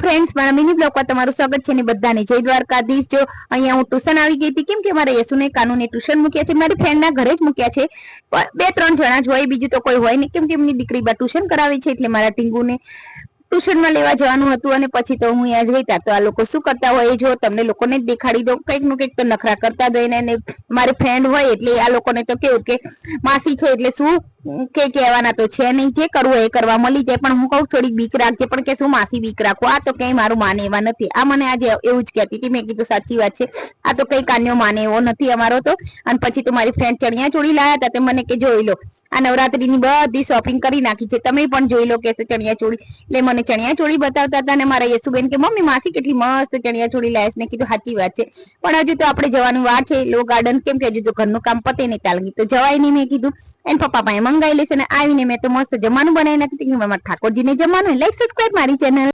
Friends મારા mini બ્લોગમાં તમારું સ્વાગત છે ને બધાને જય દ્વારકાધીશ. જો અહીંયા હું ટ્યુશન આવી ગઈ હતી, કેમ કે મારા યસુને કાનૂને ટ્યુશન મૂક્યા છે, મારી ફ્રેન્ડના ઘરે જ મૂક્યા છે. બે ત્રણ જણા જ હોય, બીજું તો કોઈ હોય નહીં, કેમ કે એમની દીકરી બા ટ્યુશન કરાવે છે, એટલે મારા ટીંગુને ટ્યુશનમાં લેવા જવાનું હતું અને પછી તો હું અહીંયા જ ગઈ તો આ લોકો શું કરતા હોય જો તમને લોકોને જ દેખાડી દઉં. કંઈકનું કંઈક તો નખરા કરતા જ અને મારી ફ્રેન્ડ હોય એટલે આ લોકોને તો કેવું કે માસી છે એટલે શું કે કહેવાના તો છે નહીં. જે કરવું એ કરવા મળી જાય. પણ હું કહું થોડીક બીક રાખજે. પણ કે શું માસી બીક રાખો? આ તો કઈ મારું માને એવા નથી. આ મને આજે એવું જ કહેતી હતી. મેં કીધું સાચી વાત છે. આ તો કઈ કાન્યો માને એવો નથી અમારો તો. અને પછી તો મારી ફ્રેન્ડ ચણિયા ચોળી લાયા હતા. તે મને કે, જોઈ લો. આ નવરાત્રીની બધી શોપિંગ કરી નાખી છે. તમે પણ જોઈ લો કે ચણિયા ચોળી. એટલે મને ચણિયા ચોળી બતાવતા હતા અને મારા યશુબેન કે, મમ્મી, માસી કેટલી મસ્ત ચણિયા ચોળી છે મેં કીધું, સાચી વાત છે. પણ હજુ તો આપણે જવાનું વાર છે, લો ગાર્ડન કેમ કે હજુ તો ઘરનું કામ પતે નહીં ચાલગી. તો જવાય નહીં મેં કીધું. એને પપ્પા પાસે મંગાવી લેશે અને આવીને મેં તો મસ્ત જમવાનું બનાવી નાખી મારા ઠાકોરજીને જમવાનું લાઈક સબસ્ક્રાઈબ મારી ચેનલ